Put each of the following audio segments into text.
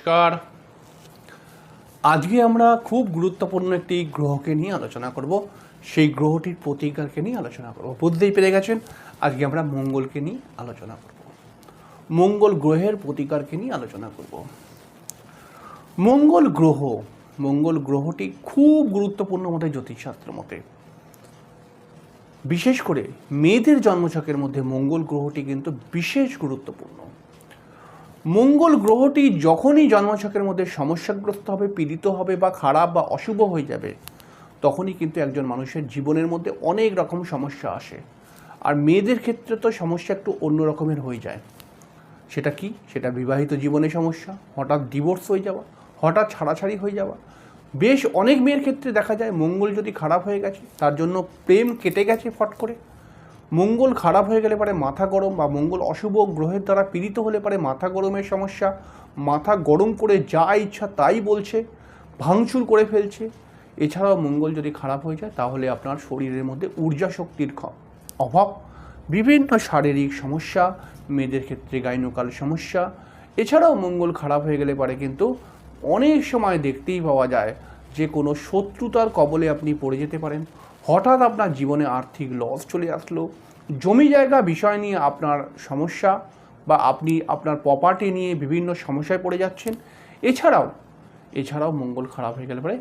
নমস্কার। আজকে আমরা খুব গুরুত্বপূর্ণ একটি গ্রহকে নিয়ে আলোচনা করব। সেই গ্রহটির প্রতিকারকে নিয়ে আলোচনা করব। বুঝতেই পেরে গেছেন। আজকে আমরা মঙ্গলকে নিয়ে আলোচনা করব। মঙ্গল গ্রহের প্রতিকারকে নিয়ে আলোচনা করব। মঙ্গল গ্রহ, মঙ্গল গ্রহটি খুব গুরুত্বপূর্ণ আমাদের জ্যোতিষশাস্ত্র মতে। বিশেষ করে মেয়েদের জন্মছকের মধ্যে মঙ্গল গ্রহটি কিন্তু বিশেষ গুরুত্বপূর্ণ। মঙ্গল গ্রহটি যখনই জন্মছকের মধ্যে সমস্যাগ্রস্ত হবে, পীড়িত হবে বা খারাপ বা অশুভ হয়ে যাবে, তখনই কিন্তু একজন মানুষের জীবনের মধ্যে অনেক রকম সমস্যা আসে। আর মেয়েদের ক্ষেত্রে তো সমস্যা একটু অন্য রকমের হয়ে যায়। সেটা কি? সেটা বিবাহিত জীবনে সমস্যা, হঠাৎ ডিভোর্স হয়ে যাওয়া, হঠাৎ ছাড়াছাড়ি হয়ে যাওয়া। বেশ অনেক মেয়ের ক্ষেত্রে দেখা যায় মঙ্গল যদি খারাপ হয়ে গেছে, তার জন্য প্রেম কেটে গেছে ফট করে। মঙ্গল খারাপ হয়ে গেলে পারে মাথা গরম বা মঙ্গল অশুভ গ্রহের দ্বারা পীড়িত হলে পারে মাথা গরমের সমস্যা। মাথা গরম করে যা ইচ্ছা তাই বলছে, ভাঙচুর করে ফেলছে। এছাড়াও মঙ্গল যদি খারাপ হয়ে যায় তাহলে আপনার শরীরের মধ্যে ঊর্জা শক্তির অভাব। বিভিন্ন শারীরিক সমস্যা, মেয়েদের ক্ষেত্রে গাইনোকাল সমস্যা। এছাড়াও মঙ্গল খারাপ হয়ে গেলে পারে কিন্তু অনেক সময় দেখতেই পাওয়া যায় যে কোনো শত্রুতার কবলে আপনি পড়ে যেতে পারেন। হঠাৎ আপনার জীবনে আর্থিক লস চলে আসলো। জমি জায়গা বিষয় নিয়ে আপনার সমস্যা বা আপনি আপনার প্রপার্টি নিয়ে বিভিন্ন সমস্যায় পড়ে যাচ্ছেন। এছাড়াও এছাড়াও মঙ্গল খারাপ হয়ে গেলে পরে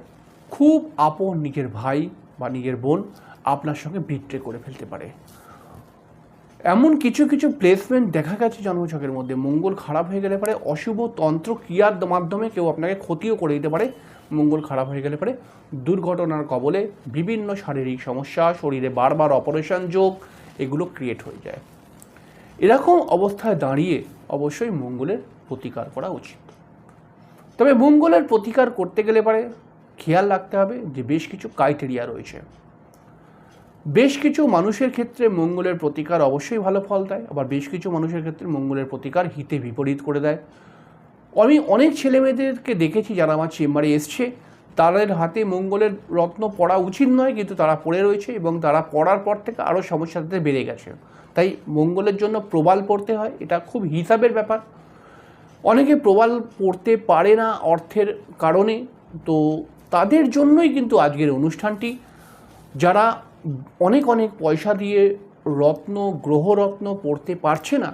খুব আপন নিজের ভাই বা নিজের বোন আপনার সঙ্গে বিট্রে করে ফেলতে পারে। এমন কিছু কিছু প্লেসমেন্ট দেখা গেছে জন্মছকের মধ্যে। মঙ্গল খারাপ হয়ে গেলে পারে অশুভ তন্ত্র ক্রিয়ার মাধ্যমে কেউ আপনাকে ক্ষতিও করে দিতে পারে। মঙ্গল খারাপ হয়ে গেলে পরে দুর্ঘটনার কবলে বিভিন্ন শারীরিক সমস্যা, শরীরে বারবার অপারেশন যোগ, এগুলো ক্রিয়েট হয়ে যায়। এরকম অবস্থায় দাঁড়িয়ে অবশ্যই মঙ্গলের প্রতিকার করা উচিত। তবে মঙ্গলের প্রতিকার করতে গেলে পারে খেয়াল রাখতে হবে যে বেশ কিছু ক্রাইটেরিয়া রয়েছে। বেশ কিছু মানুষের ক্ষেত্রে মঙ্গলের প্রতিকার অবশ্যই ভালো ফল দেয়, আবার বেশ কিছু মানুষের ক্ষেত্রে মঙ্গলের প্রতিকার হিতে বিপরীত করে দেয়। আমি অনেক ছেলেমেয়েদেরকে দেখেছি যারা আমার চেম্বারে এসছে। তাদের হাতে মঙ্গলের রত্ন পড়া উচিত নয়, কিন্তু তারা পড়ে রয়েছে এবং তারা পড়ার পর থেকে আরও সমস্যা তাদের বেড়ে গেছে। তাই মঙ্গলের জন্য প্রবাল পড়তে হয়, এটা খুব হিসাবের ব্যাপার। অনেকে প্রবাল পড়তে পারে না অর্থের কারণে, তো তাদের জন্যই কিন্তু আজকের অনুষ্ঠানটি। যারা অনেক অনেক পয়সা দিয়ে রত্ন গ্রহরত্ন পড়তে পারছে না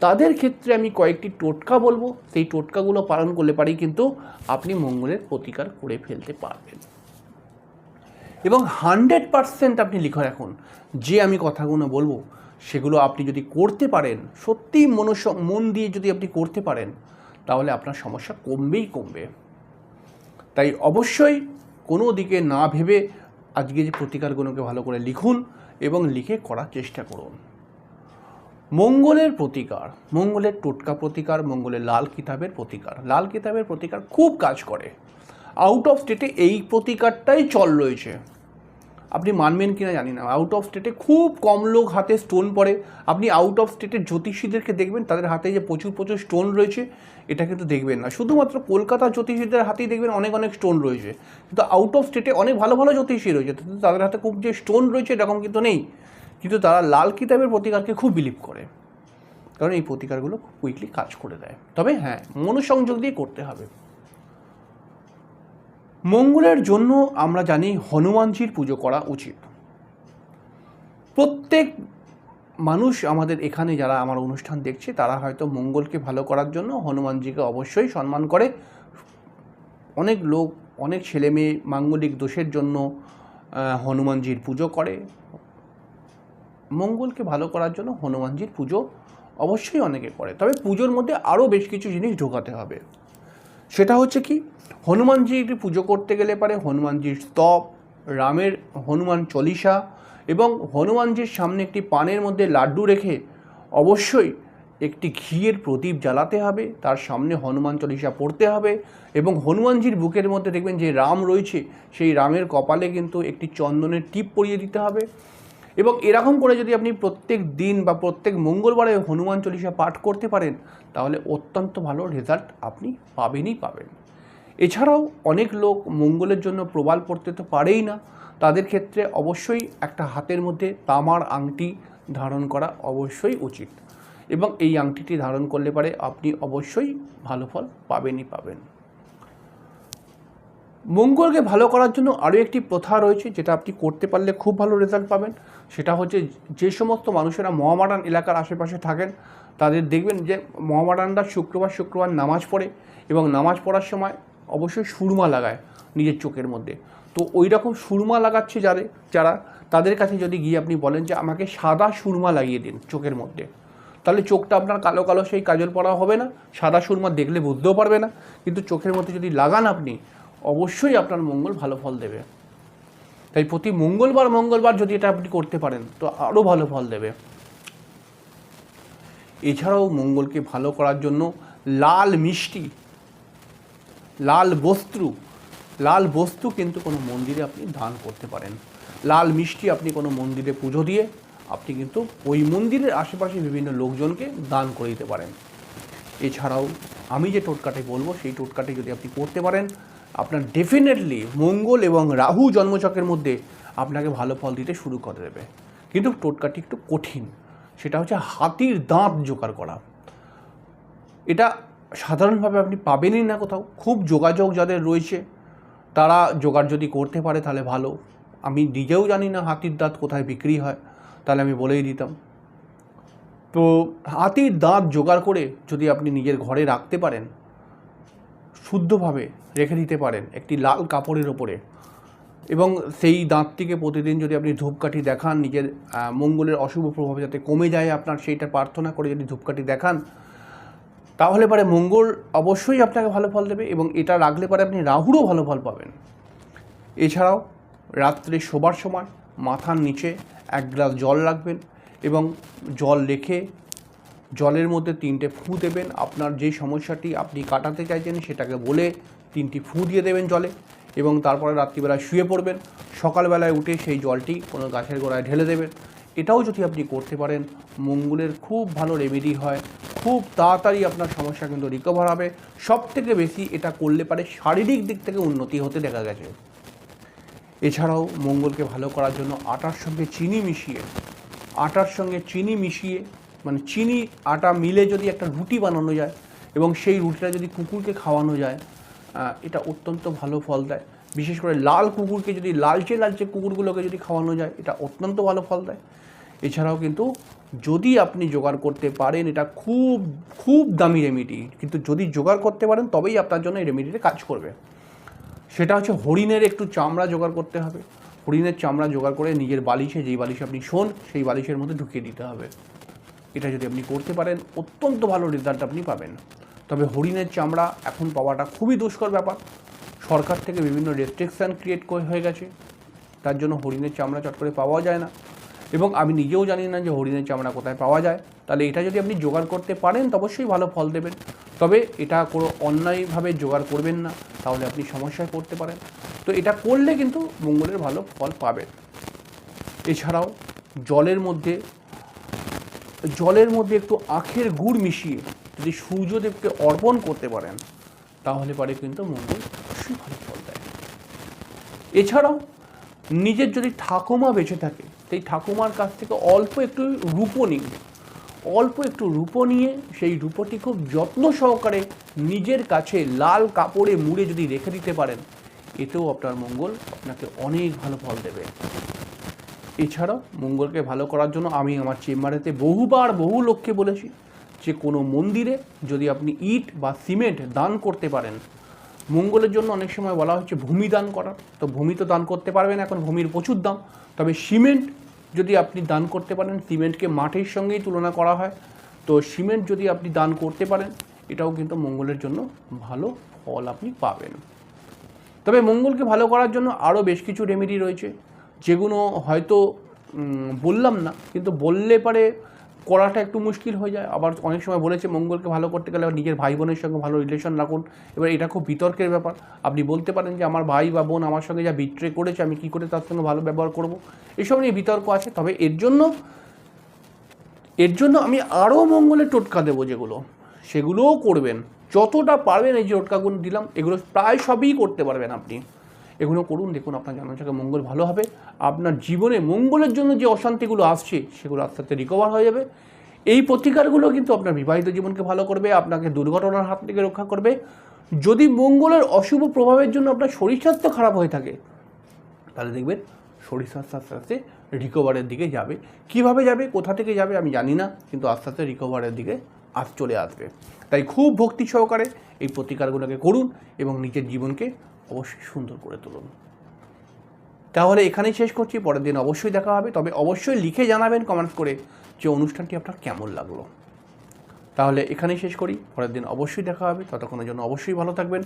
তাদের ক্ষেত্রে আমি কয়েকটি টোটকা বলব। সেই টোটকাগুলো পালন করলে পারেই কিন্তু আপনি মঙ্গলের প্রতিকার করে ফেলতে পারবেন। এবং হান্ড্রেড পারসেন্ট আপনি লিখে রাখুন, যে আমি কথাগুলো বলব, সেগুলো আপনি যদি করতে পারেন, সত্যিই মনস মন দিয়ে যদি আপনি করতে পারেন, তাহলে আপনার সমস্যা কমবেই কমবে। তাই অবশ্যই কোনো দিকে না ভেবে আজকে যে প্রতিকারগুলোকে ভালো করে লিখুন এবং লিখে করার চেষ্টা করুন। মঙ্গলের প্রতিকার, মঙ্গলের টোটকা প্রতিকার, মঙ্গলের লাল কিতাবের প্রতিকার। লাল কিতাবের প্রতিকার খুব কাজ করে। আউট অফ স্টেটে এই প্রতিকারটাই চল রয়েছে। আপনি মানবেন কিনা জানি না। আউট অফ স্টেটে খুব কম লোক হাতে স্টোন পড়ে। আপনি আউট অফ স্টেটের জ্যোতিষীদেরকে দেখবেন, তাদের হাতে যে প্রচুর প্রচুর স্টোন রয়েছে, এটা কিন্তু দেখবেন না। শুধুমাত্র কলকাতা জ্যোতিষীদের হাতেই দেখবেন অনেক অনেক স্টোন রয়েছে। কিন্তু আউট অফ স্টেটে অনেক ভালো ভালো জ্যোতিষী রয়েছে। তাদের হাতে খুব যে স্টোন রয়েছে, এরকম কিন্তু নেই। কিন্তু তারা লাল কিতাবের প্রতিকারকে খুব বিলিভ করে। কারণ এই প্রতিকারগুলো খুব কুইকলি কাজ করে দেয়। তবে হ্যাঁ মনোসংযোগ দিয়ে করতে হবে। মঙ্গলের জন্য আমরা জানি হনুমানজির পুজো করা উচিত। প্রত্যেক মানুষ আমাদের এখানে যারা আমার অনুষ্ঠান দেখছে, তারা হয়তো মঙ্গলকে ভালো করার জন্য হনুমানজিকে অবশ্যই সম্মান করে। অনেক লোক, অনেক ছেলে মেয়ে মাঙ্গলিক দোষের জন্য হনুমানজির পুজো করে। মঙ্গলকে ভালো করার জন্য হনুমানজির পুজো অবশ্যই অনেকে করে। তবে পুজোর মধ্যে আরও বেশ কিছু জিনিস ঢোকাতে হবে। সেটা হচ্ছে কি, হনুমানজির পুজো করতে গেলে পারে হনুমানজির স্তব, রামের হনুমান চল্লিশা এবং হনুমানজির সামনে একটি পানের মধ্যে লাড্ডু রেখে অবশ্যই একটি ঘিয়ের প্রদীপ জ্বালাতে হবে, তার সামনে হনুমান চল্লিশা পড়তে হবে এবং হনুমানজির বুকের মধ্যে দেখবেন যে রাম রয়েছে, সেই রামের কপালে কিন্তু একটি চন্দনের টিপ পরিয়ে দিতে হবে। এবং এরকম করে যদি আপনি প্রত্যেক দিন বা প্রত্যেক মঙ্গলবারে হনুমান চল্লিশা পাঠ করতে পারেন, তাহলে অত্যন্ত ভালো রেজাল্ট আপনি পাবেনই পাবেন। এছাড়াও অনেক লোক মঙ্গলের জন্য প্রবাল পড়তে তো পারেই না। তাদের ক্ষেত্রে অবশ্যই একটা হাতের মধ্যে তামার আংটি ধারণ করা অবশ্যই উচিত এবং এই আংটিটি ধারণ করলে পারে আপনি অবশ্যই ভালো ফল পাবেনই পাবেন। মঙ্গলকে ভালো করার জন্য আরও একটি প্রথা রয়েছে, যেটা আপনি করতে পারলে খুব ভালো রেজাল্ট পাবেন। সেটা হচ্ছে যে সমস্ত মানুষেরা মহামারান এলাকার আশেপাশে থাকেন, তাদের দেখবেন যে মহামারানরা শুক্রবার শুক্রবার নামাজ পড়ে এবং নামাজ পড়ার সময় অবশ্যই সুরমা লাগায় নিজের চোখের মধ্যে। তো ওই রকম সুরমা লাগাচ্ছে যাদের, যারা, তাদের কাছে যদি গিয়ে আপনি বলেন যে আমাকে সাদা সুরমা লাগিয়ে দিন চোখের মধ্যে, তাহলে চোখটা আপনার কালো কালো সেই কাজল পড়া হবে না, সাদা সুরমা দেখলে বুঝতেও পারবে না। কিন্তু চোখের মধ্যে যদি লাগান আপনি অবশ্যই আপনার মঙ্গল ভালো ফল দেবে। তাই প্রতি মঙ্গলবার মঙ্গলবার যদি এটা আপনি করতে পারেন, তো আরও ভালো ফল দেবে। এছাড়াও মঙ্গলকে ভালো করার জন্য লাল মিষ্টি, লাল বস্ত্র লাল বস্তু কিন্তু কোনো মন্দিরে আপনি দান করতে পারেন। লাল মিষ্টি আপনি কোনো মন্দিরে পুজো দিয়ে আপনি কিন্তু ওই মন্দিরের আশেপাশে বিভিন্ন লোকজনকে দান করে দিতে পারেন। এছাড়াও আমি যে টোটকাটি বলব, সেই টোটকাটি যদি আপনি করতে পারেন আপনার ডেফিনেটলি মঙ্গল এবং রাহু জন্মচকের মধ্যে আপনাকে ভালো ফল দিতে শুরু করে দেবে। কিন্তু টোটকাটি একটু কঠিন। সেটা হচ্ছে হাতির দাঁত জোগাড় করা। এটা সাধারণভাবে আপনি পাবেনই না কোথাও। খুব যোগাযোগ যাদের রয়েছে, তারা জোগাড় যদি করতে পারে তাহলে ভালো। আমি নিজেও জানি না হাতির দাঁত কোথায় বিক্রি হয়, তাহলে আমি বলেই দিতাম। তো হাতির দাঁত জোগাড় করে যদি আপনি নিজের ঘরে রাখতে পারেন শুদ্ধভাবে রেখে দিতে পারেন একটি লাল কাপড়ের ওপরে এবং সেই দাঁতটিকে প্রতিদিন যদি আপনি ধূপকাঠি দেখান, নিজের মঙ্গলের অশুভ প্রভাব যাতে কমে যায় আপনার সেইটা প্রার্থনা করে যদি ধূপকাঠি দেখান, তাহলে পরে মঙ্গল অবশ্যই আপনাকে ভালো ফল দেবে এবং এটা রাখলে পরে আপনি রাহুরও ভালো ফল পাবেন। এছাড়াও রাত্রে শোবার সময় মাথার নিচে এক গ্লাস জল রাখবেন এবং জল রেখে জলের মধ্যে তিনটে ফু দেবেন। আপনার যে সমস্যাটি আপনি কাটাতে চাইছেন সেটাকে বলে তিনটি ফু দিয়ে দেবেন জলে এবং তারপরে রাত্রিবেলায় শুয়ে পড়বেন। সকালবেলায় উঠে সেই জলটি কোনো গাছের গোড়ায় ঢেলে দেবেন। এটাও যদি আপনি করতে পারেন, মঙ্গলের খুব ভালো রেমেডি হয়। খুব তাড়াতাড়ি আপনার সমস্যা কিন্তু রিকভার হবে। সব থেকে বেশি এটা করলে পারে শারীরিক দিক থেকে উন্নতি হতে দেখা গেছে। এছাড়াও মঙ্গলকে ভালো করার জন্য আটার সঙ্গে চিনি মিশিয়ে, আটার সঙ্গে চিনি মিশিয়ে মানে চিনি, আটা মিলে যদি একটা রুটি বানানো যায় এবং সেই রুটিটা যদি কুকুরকে খাওয়ানো যায় এটা অত্যন্ত ভালো ফল দেয়। বিশেষ করে লাল কুকুরকে যদি লালচে লালচে কুকুরগুলোকে যদি খাওয়ানো যায়, এটা অত্যন্ত ভালো ফল দেয়। এছাড়াও কিন্তু যদি আপনি জোগাড় করতে পারেন, এটা খুব খুব দামি রেমেডি কিন্তু যদি জোগাড় করতে পারেন, তবেই আপনার জন্য এই রেমেডিটা কাজ করবে। সেটা হচ্ছে হরিণের একটু চামড়া জোগাড় করতে হবে। হরিণের চামড়া জোগাড় করে নিজের বালিশে যেই বালিশে আপনি শোন, সেই বালিশের মধ্যে ঢুকিয়ে দিতে হবে। এটা যদি আপনি করতে পারেন, অত্যন্ত ভালো রেজাল্ট আপনি পাবেন। তবে হরিণের চামড়া এখন পাওয়াটা খুবই দুষ্কর ব্যাপার। সরকার থেকে বিভিন্ন রেস্ট্রিকশান ক্রিয়েট হয়ে গেছে। তার জন্য হরিণের চামড়া চট করে পাওয়া যায় না। এবং আমি নিজেও জানি না যে হরিণের চামড়া কোথায় পাওয়া যায়। তাহলে এটা যদি আপনি জোগাড় করতে পারেন, তো অবশ্যই ভালো ফল দেবেন। তবে এটা কোনো অন্যায়ভাবে জোগাড় করবেন না। তাহলে আপনি সমস্যায় পড়তে পারেন। তো এটা করলে কিন্তু মঙ্গলের ভালো ফল পাবেন। এছাড়াও জলের মধ্যে জলের মধ্যে একটু আখের গুড় মিশিয়ে যদি সূর্যদেবকে অর্পণ করতে পারেন, তাহলে পারে কিন্তু মঙ্গল অবশ্যই ভালো ফল দেয়। এছাড়াও নিজের যদি ঠাকুমা বেঁচে থাকে, সেই ঠাকুমার কাছ থেকে অল্প একটু রূপো নিন। অল্প একটু রূপো নিয়ে সেই রূপোটি খুব যত্ন সহকারে নিজের কাছে লাল কাপড়ে মুড়ে যদি রেখে দিতে পারেন, এতেও আপনার মঙ্গল আপনাকে অনেক ভালো ফল দেবে। এছাড়াও মঙ্গলকে ভালো করার জন্য আমি আমার চেম্বারেতে বহুবার বহু লোককে বলেছি যে কোনো মন্দিরে যদি আপনি ইট বা সিমেন্ট দান করতে পারেন, মঙ্গলের জন্য অনেক সময় বলা হচ্ছে ভূমি দান করার। তো ভূমি তো দান করতে পারবেন, এখন ভূমির প্রচুর দাম। তবে সিমেন্ট যদি আপনি দান করতে পারেন, সিমেন্টকে মাটির সঙ্গেই তুলনা করা হয়। তো সিমেন্ট যদি আপনি দান করতে পারেন, এটাও কিন্তু মঙ্গলের জন্য ভালো ফল আপনি পাবেন। তবে মঙ্গলকে ভালো করার জন্য আরও বেশ কিছু রেমেডি রয়েছে। যেগুলো হয়তো বললাম না, কিন্তু বললে পারে করাটা একটু মুশকিল হয়ে যায়। আবার অনেক সময় বলেছে মঙ্গলকে ভালো করতে গেলে নিজের ভাই বোনের সঙ্গে ভালো রিলেশন রাখুন। এবার এটা খুব বিতর্কের ব্যাপার। আপনি বলতে পারেন যে, আমার ভাই বা বোন আমার সঙ্গে যা বিট্রে করেছে, আমি কী করে তার সঙ্গে ভালো ব্যবহার করব? এসব নিয়ে বিতর্ক আছে। তবে এর জন্য এর জন্য আমি আরও মঙ্গলের টোটকা দেবো যেগুলো। সেগুলোও করবেন। যতটা পারবেন এই যে টোটকাগুলো দিলাম, এগুলো প্রায় সবই করতে পারবেন আপনি। এগুলো করুন, দেখুন আপনার জন্মচাকে মঙ্গল ভালো হবে। আপনার জীবনে মঙ্গলের জন্য যে অশান্তিগুলো আসছে, সেগুলো আস্তে আস্তে রিকভার হয়ে যাবে। এই প্রতিকারগুলো কিন্তু আপনার বিবাহিত জীবনকে ভালো করবে, আপনাকে দুর্ঘটনার হাত থেকে রক্ষা করবে। যদি মঙ্গলের অশুভ প্রভাবের জন্য আপনার শরীর স্বাস্থ্য খারাপ হয়ে থাকে, তাহলে দেখবেন শরীর স্বাস্থ্য আস্তে আস্তে রিকভারের দিকে যাবে। কীভাবে যাবে, কোথা থেকে যাবে আমি জানি না, কিন্তু আস্তে আস্তে রিকভারের দিকে আস, চলে আসবে। তাই খুব ভক্তি সহকারে এই প্রতিকারগুলোকে করুন এবং নিজের জীবনকে অবশ্যই সুন্দর করে তুলুন। তাহলে এখানেই শেষ করছি, পরের দিন অবশ্যই দেখা হবে। তবে অবশ্যই লিখে জানাবেন কমেন্ট করে যে অনুষ্ঠানটি আপনার কেমন লাগল। তাহলে এখানেই শেষ করি, পরের দিন অবশ্যই দেখা হবে। ততক্ষণের জন্য অবশ্যই ভালো থাকবেন।